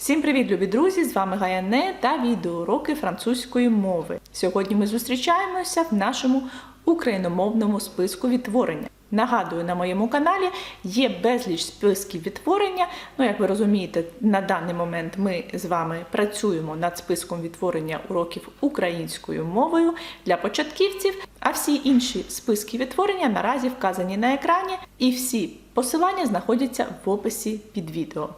Всім привіт, любі друзі! З вами Гаяне та відеоуроки французької мови. Сьогодні ми зустрічаємося в нашому україномовному списку відтворення. Нагадую, на моєму каналі є безліч списків відтворення. Ну, як ви розумієте, на даний момент ми з вами працюємо над списком відтворення уроків українською мовою для початківців, а всі інші списки відтворення наразі вказані на екрані, і всі посилання знаходяться в описі під відео.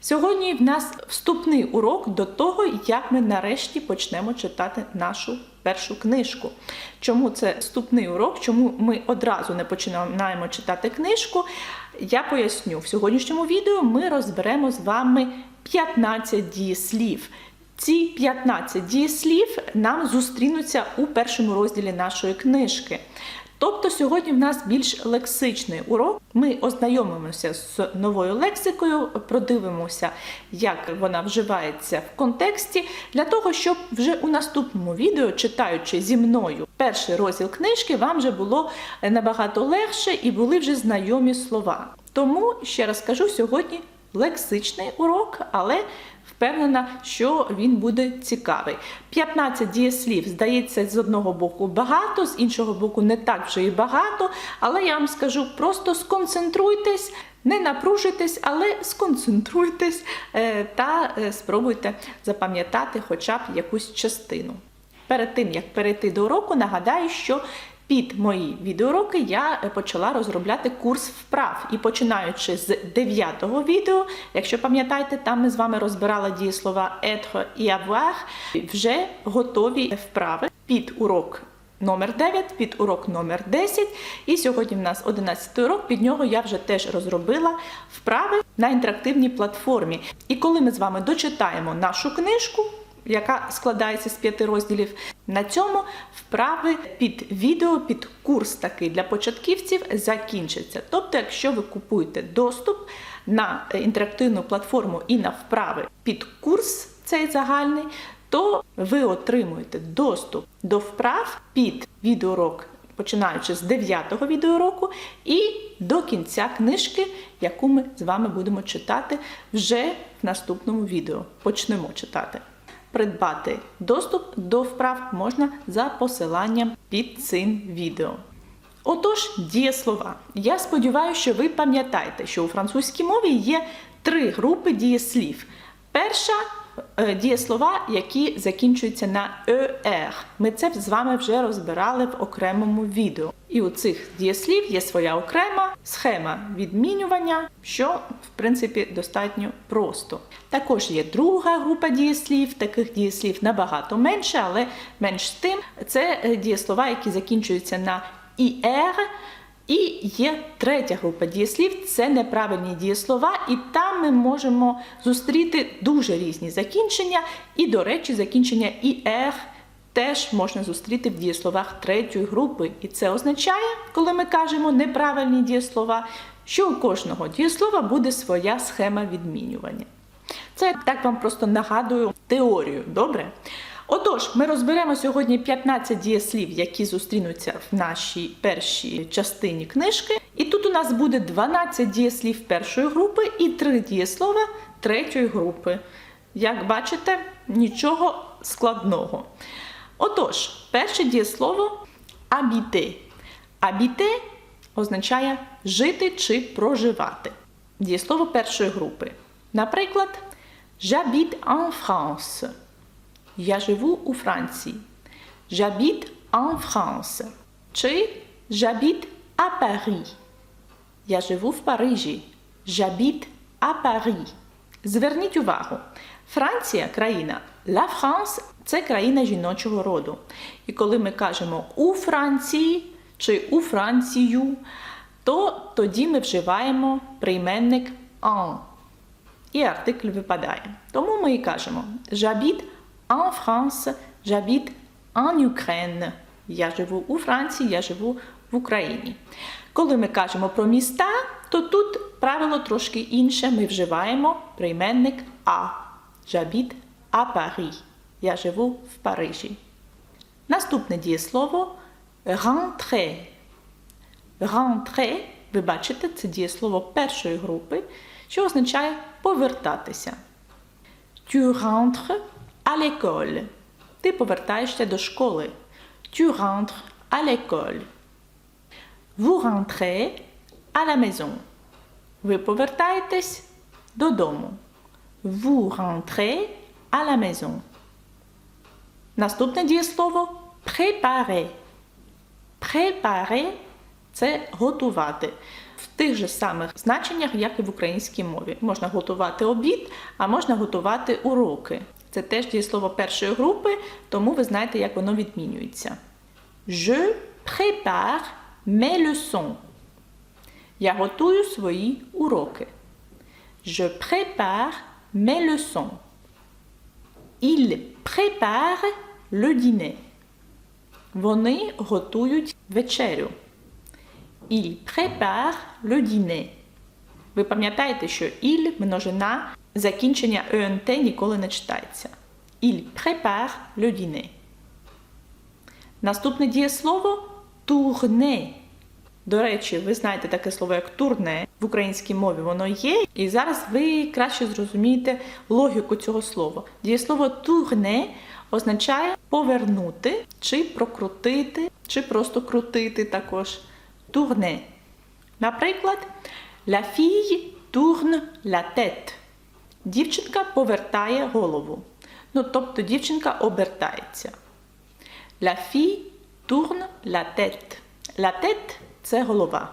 Сьогодні в нас вступний урок до того, як ми нарешті почнемо читати нашу першу книжку. Чому це вступний урок? Чому ми одразу не починаємо читати книжку? Я поясню. В сьогоднішньому відео ми розберемо з вами 15 дієслів. Ці 15 дієслів нам зустрінуться у першому розділі нашої книжки. Тобто сьогодні в нас більш лексичний урок. Ми ознайомимося з новою лексикою, продивимося, як вона вживається в контексті, для того, щоб вже у наступному відео, читаючи зі мною перший розділ книжки, вам вже було набагато легше і були вже знайомі слова. Тому ще раз кажу, сьогодні лексичний урок, але впевнена, що він буде цікавий. 15 дієслів, здається, з одного боку багато, з іншого боку, не так вже і багато. Але я вам скажу, просто сконцентруйтесь, не напружуйтесь, але сконцентруйтесь е, та е, спробуйте запам'ятати хоча б якусь частину. Перед тим як перейти до уроку, нагадаю, що під мої відеоуроки я почала розробляти курс вправ. І починаючи з 9-го відео, якщо пам'ятаєте, там ми з вами розбирали дієслова être і avoir, вже готові вправи під урок. Номер 9 під урок номер 10. І сьогодні в нас 11 урок. Під нього я вже теж розробила вправи на інтерактивній платформі. І коли ми з вами дочитаємо нашу книжку, яка складається з п'яти розділів. На цьому вправи під відео, під курс такий для початківців закінчиться. Тобто, якщо ви купуєте доступ на інтерактивну платформу і на вправи під курс цей загальний, то ви отримуєте доступ до вправ під відеоурок, починаючи з 9-го відеоуроку і до кінця книжки, яку ми з вами будемо читати вже в наступному відео. Почнемо читати. Придбати доступ до вправ можна за посиланням під цим відео. Отож, дієслова. Я сподіваюся, що ви пам'ятаєте, що у французькій мові є три групи дієслів. Перша дієслова, які закінчуються на «er». Ми це з вами вже розбирали в окремому відео. І у цих дієслів є своя окрема схема відмінювання, що в принципі достатньо просто. Також є друга група дієслів, таких дієслів набагато менше, але менш з тим, це е, дієслова, які закінчуються на «ir», і є третя група дієслів це неправильні дієслова, і там ми можемо зустріти дуже різні закінчення. І, до речі, закінчення «ir» теж можна зустріти в дієсловах третьої групи. І це означає, коли ми кажемо неправильні дієслова, що у кожного дієслова буде своя схема відмінювання. Це так вам просто нагадую теорію, добре? Отож, ми розберемо сьогодні 15 дієслів, які зустрінуться в нашій першій частині книжки. І тут у нас буде 12 дієслів першої групи і 3 дієслова третьої групи. Як бачите, нічого складного. Отож, перше дієслово «habiter». «Habiter» означає жити чи проживати. Дієслово першої групи. Наприклад, J'habite en France. Я живу у Франції. J'habite en France. Чи J'habite à Paris. Я живу в Парижі. J'habite à Paris. Зверніть увагу. Франція країна. La France – це країна жіночого роду. І коли ми кажемо у Франції чи у Францію, то тоді ми вживаємо прийменник en. І артикль випадає. Тому ми і кажемо J'habite en France, j'habite en Ukraine. Я живу у Франції, я живу в Україні. Коли ми кажемо про міста, то тут правило трошки інше. Ми вживаємо прийменник а. J'habite à Paris. Я живу в Парижі. Наступне дієслово rentrer. Rentrer, ви бачите, це дієслово першої групи, що означає повертатися. Tu rentres à l'école. Ти повертаєшся до школи. Tu rentres à l'école. Vous rentrez à la maison. Ви повертаєтесь додому. Vous rentrez à la maison. Наступне дієслово préparer. Préparer – це готувати. В тих же самих значеннях, як і в українській мові. Можна готувати обід, а можна готувати уроки. Це теж дієслово першої групи, тому ви знаєте, як воно відмінюється. Je prépare mes leçons. Я готую свої уроки. Je prépare mes leçons. Il prépare le dîner. Вони готують вечерю. Il prépare le dîner. Ви пам'ятаєте, що il множина закінчення ent ніколи не читається. Il prépare le dîner. Наступне дієслово tourner. До речі, ви знаєте таке слово як турне в українській мові воно є, і зараз ви краще зрозумієте логіку цього слова. Дієслово tourner означає повернути, чи прокрутити, чи просто крутити також. Tourner. Наприклад, la fille tourne la tête. Дівчинка повертає голову. Ну, тобто дівчинка обертається. La fille tourne la tête. La tête – це голова.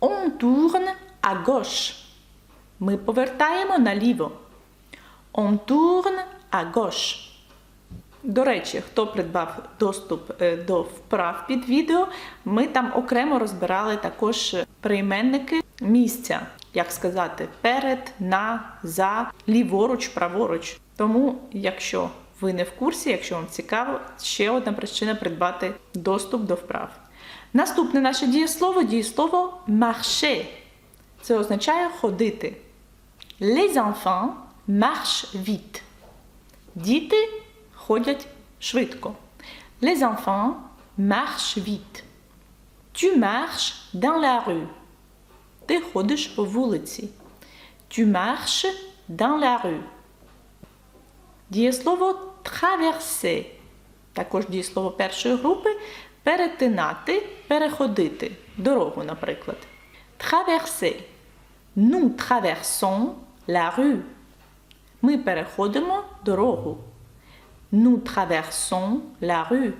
On tourne à gauche. Ми повертаємо наліво. On tourne à gauche. До речі, хто придбав доступ е, до вправ під відео, ми там окремо розбирали також прийменники місця, як сказати, перед, на, за, ліворуч, праворуч. Тому, якщо ви не в курсі, якщо вам цікаво, ще одна причина придбати доступ до вправ. Наступне наше дієслово дієслово marcher. Це означає ходити. Les enfants marchent vite. Діти ходять швидко. Les enfants marchent vite. Tu marches dans la rue. Ти ходиш по вулиці. Tu marches dans la rue. Дієслово traverser. Також дієслово першої групи перетинати, переходити. Дорогу, наприклад. Traverser. Nous traversons la rue. Ми переходимо дорогу. Nous traversons la rue.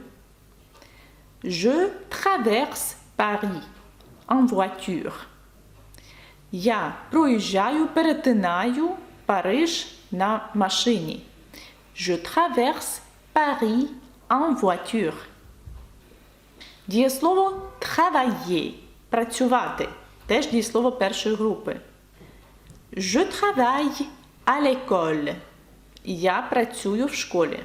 Je traverse Paris en voiture. Я проїжджаю, перетинаю Париж на машині. Je traverse Paris en voiture. Дієслово travailler – працювати. Теж дієслово першої групи. Je travaille à l'école. Я працюю в школі.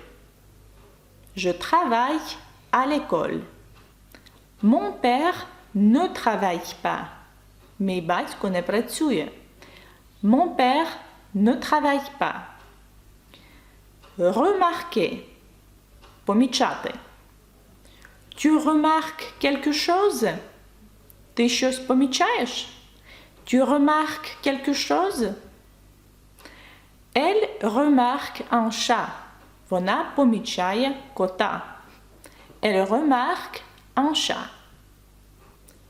Je travaille à l'école. Mon père ne travaille pas. Мій батько не працює. Mon père ne travaille pas. Remarquer. Помічати. Tu remarques quelque chose? Ти щось помічаєш? Tu remarques quelque chose? Elle remarque un chat. Вона помічає кота. Elle remarque un chat.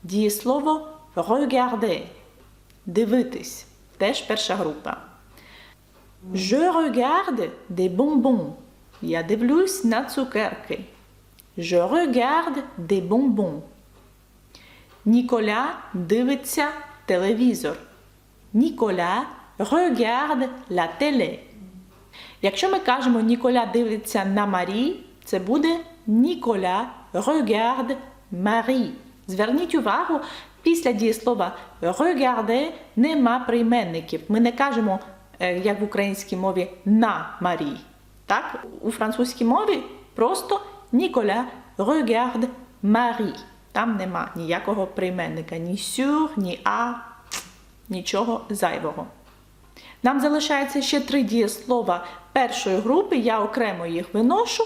Дієслово regarder. Дивитись. Теж перша група. Je regarde des bonbons. Я дивлюсь на цукерки. Je regarde des bonbons. Ніколя дивиться телевізор. Ніколя regarde la télé. Якщо ми кажемо Ніколя дивиться на Марі, це буде Ніколя regarde Marie. Зверніть увагу, після дієслова regarder нема прийменників. Ми не кажемо, е, як в українській мові, на Марі. Так, у французькій мові просто Ніколя regarde Marie. Там нема ніякого прийменника, ні sur, ні а, нічого зайвого. Нам залишається ще три дієслова першої групи, я окремо їх виношу.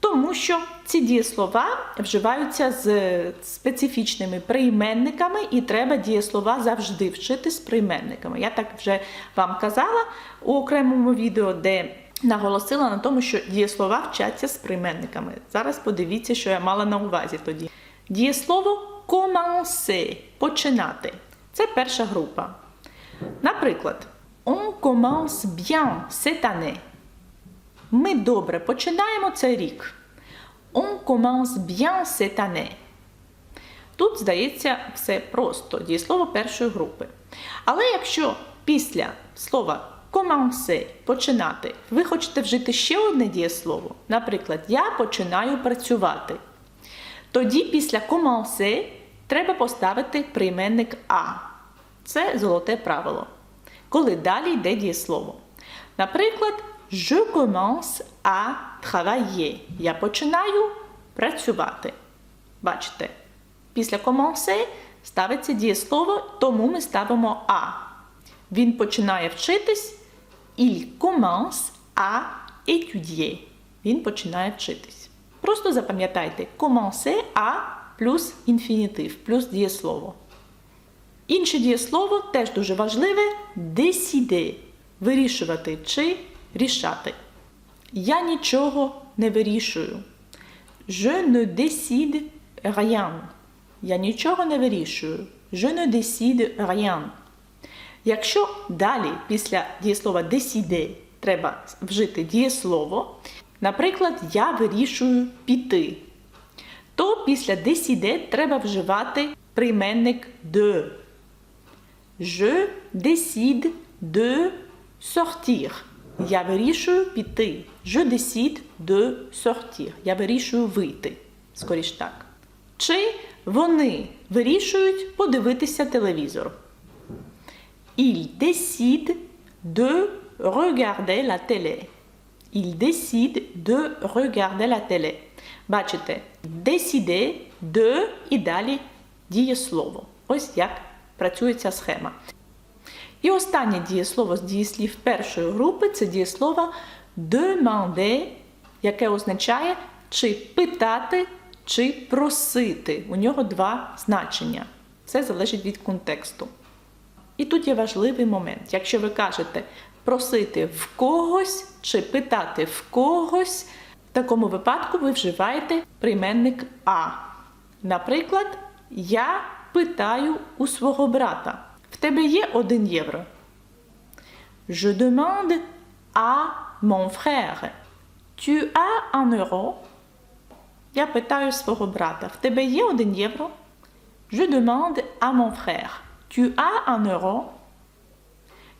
Тому що ці дієслова вживаються з специфічними прийменниками, і треба дієслова завжди вчити з прийменниками. Я так вже вам казала у окремому відео, де наголосила на тому, що дієслова вчаться з прийменниками. Зараз подивіться, що я мала на увазі тоді. Дієслово commencer – починати. Це перша група. Наприклад, on commence bien cette année. Ми добре починаємо цей рік. On commence bien cette année. Тут, здається, все просто дієслово першої групи. Але якщо після слова commencer починати, ви хочете вжити ще одне дієслово, наприклад, я починаю працювати. Тоді після commencer треба поставити прийменник а. Це золоте правило. Коли далі йде дієслово. Наприклад, je commence à travailler. Я починаю працювати. Бачите, після commencer ставиться дієслово, тому ми ставимо а. Він починає вчитись. Il commence à étudier. Він починає вчитись. Просто запам'ятайте commencer à плюс інфінітив, плюс дієслово. Інше дієслово теж дуже важливе décider – вирішувати чи рішати. Я нічого не вирішую. Je ne décide rien. Я нічого не вирішую. Je ne décide rien. Якщо далі після дієслова décider треба вжити дієслово, наприклад, я вирішую піти, то після décider треба вживати прийменник de. Je décide de sortir. Я вирішую піти. Je décide de sortir. Я вирішую вийти. Скоріш так. Чи вони вирішують подивитися телевізор. Il décide de regarder la télé. Il décide de regarder la télé. Бачите, décider, de і далі дієслово. Ось як працює ця схема. І останнє дієслово з дієслів першої групи це дієслово demander, яке означає чи питати, чи просити. У нього два значення. Це залежить від контексту. І тут є важливий момент. Якщо ви кажете просити в когось чи питати в когось, в такому випадку ви вживаєте прийменник А. Наприклад, я питаю у свого брата. В тебе є один євро? Je demande à mon frère. Tu as un euro? Я питаю свого брата. В тебе є один євро? Je demande à mon frère. Tu as un euro?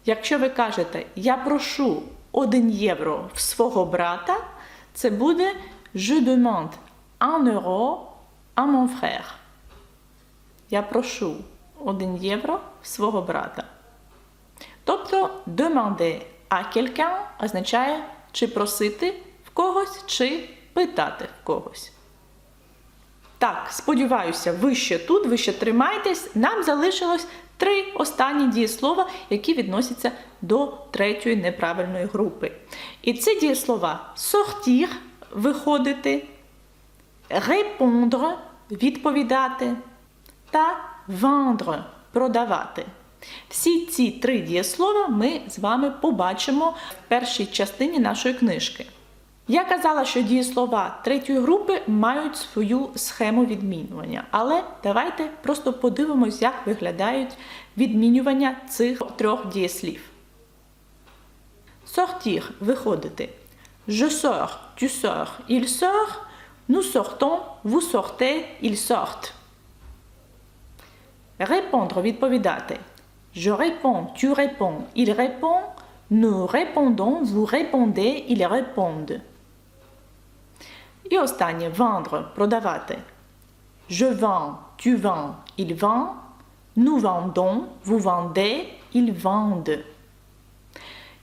Якщо ви кажете Я прошу один євро в свого брата, це буде Je demande un euro à mon frère. Я прошу один євро свого брата. Тобто demander à quelqu'un означає чи просити в когось, чи питати в когось. Так, сподіваюся, ви ще тут, ви ще тримайтесь. Нам залишилось три останні дієслова, які відносяться до третьої неправильної групи. І це дієслова sortir – виходити, répondre – відповідати та vendre – продавати. Всі ці три дієслова ми з вами побачимо в першій частині нашої книжки. Я казала, що дієслова третьої групи мають свою схему відмінювання, але давайте просто подивимось, як виглядають відмінювання цих трьох дієслів. Sortir – виходити. Je sors, tu sors, il sort, nous sortons, vous sortez, ils sortent. Répondre – відповідати. Je réponds, tu réponds, il répond, nous répondons, vous répondez, ils répondent. І останнє vendre – продавати. Je vends, tu vends, il vend, nous vendons, vous vendez, ils vendent.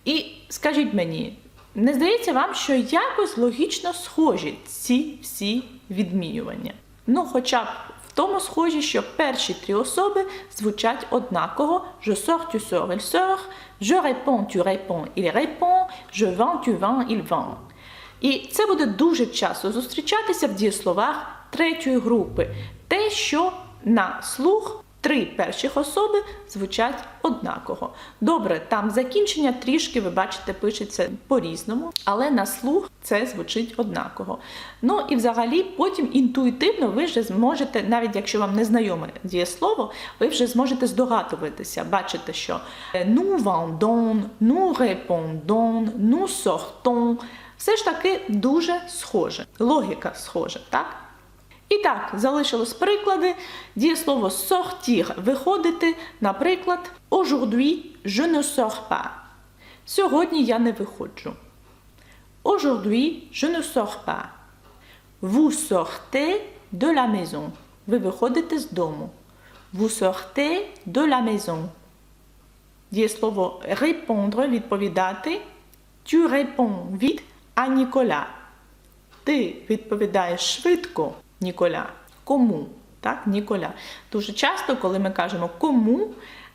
І скажіть мені, не здається вам, що якось логічно схожі ці всі відмінювання? Ну, хоча б тому схожі, що перші три особи звучать однаково: Je sors, tu sors, il sort, je réponds, tu réponds, il répond, je vends, tu vends, il vend. І це буде дуже часто зустрічатися в дієсловах третьої групи. Те, що на слух три перших особи звучать однаково. Добре, там закінчення трішки, ви бачите, пишеться по-різному, але на слух це звучить однаково. Ну і взагалі потім інтуїтивно ви вже зможете, навіть якщо вам не знайоме дієслово, ви вже зможете здогадуватися, бачите, що nous vendons, nous répondons, nous sortons. Все ж таки дуже схоже. Логіка схожа, так? І так, залишилось приклади. Дієслово sortir виходити, наприклад, Aujourd'hui je ne sors pas. Сьогодні я не виходжу. Aujourd'hui je ne sors pas. Vous sortez de la maison. Ви виходите з дому. Vous sortez de la maison. Дієслово répondre відповідати. Tu réponds vite à Nicolas. Ти відповідаєш швидко, Ніколя. Кому? Так, Ніколя. Дуже часто, коли ми кажемо кому,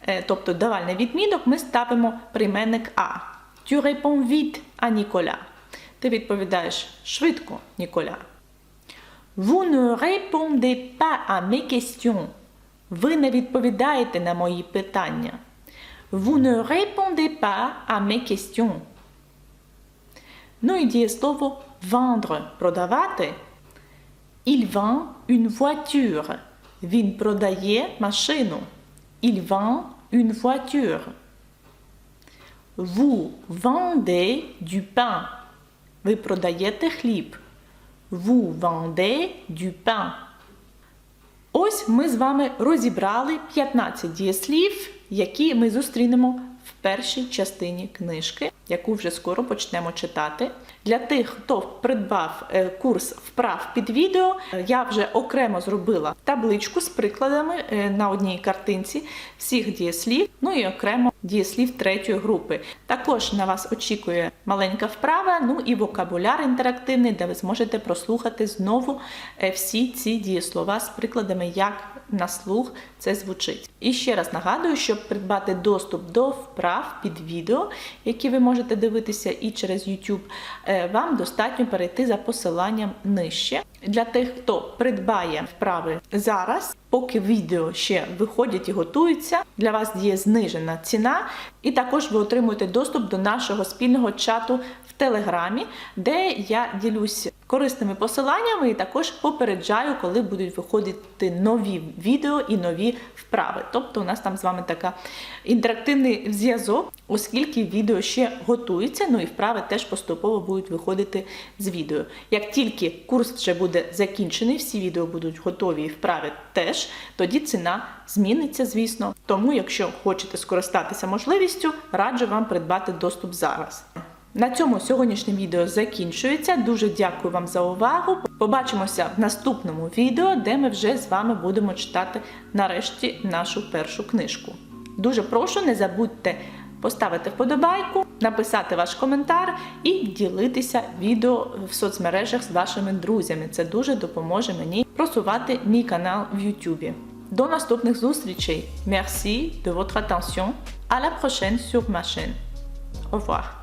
е, тобто давальний відмінок, ми ставимо прийменник А. Tu réponds vite à Nicolas. Ти відповідаєш швидко, Ніколя. Vous ne répondez pas à mes questions. Ви не відповідаєте на мої питання. Vous ne répondez pas à mes questions. Ну і дієслово vendre продавати. Il vend une voiture. Він продає машину. Il vend une voiture. Vous vendez du pain. Ви продаєте хліб. Vous vendez du pain. Ось ми з вами розібрали 15 дієслів, які ми зустрінемо в першій частині книжки, яку вже скоро почнемо читати. Для тих, хто придбав е, курс вправ під відео, е, я вже окремо зробила табличку з прикладами е, на одній картинці всіх дієслів, ну і окремо дієслів третьої групи. Також на вас очікує маленька вправа, ну і вокабуляр інтерактивний, де ви зможете прослухати знову всі ці дієслова з прикладами, як на слух це звучить. І ще раз нагадую, щоб придбати доступ до вправ під відео, які ви можете дивитися і через YouTube, е, вам достатньо перейти за посиланням нижче. Для тих, хто придбає вправи зараз, поки відео ще виходять і готуються, для вас діє знижена ціна, і також ви отримуєте доступ до нашого спільного чату в Телеграмі, де я ділюсь корисними посиланнями і також попереджаю, коли будуть виходити нові відео і нові вправи. Тобто, у нас там з вами така інтерактивний зв'язок, оскільки відео ще готується, ну і вправи теж поступово будуть виходити з відео. Як тільки курс вже буде закінчений, всі відео будуть готові і вправи теж, тоді ціна зміниться, звісно. Тому, якщо хочете скористатися можливістю, раджу вам придбати доступ зараз. На цьому сьогоднішнє відео закінчується. Дуже дякую вам за увагу. Побачимося в наступному відео, де ми вже з вами будемо читати нарешті нашу першу книжку. Дуже прошу, не забудьте поставити вподобайку, написати ваш коментар і ділитися відео в соцмережах з вашими друзями. Це дуже допоможе мені просувати мій канал в YouTube. До наступних зустрічей. Merci de votre attention. À la prochaine sur ma chaîne. Au revoir.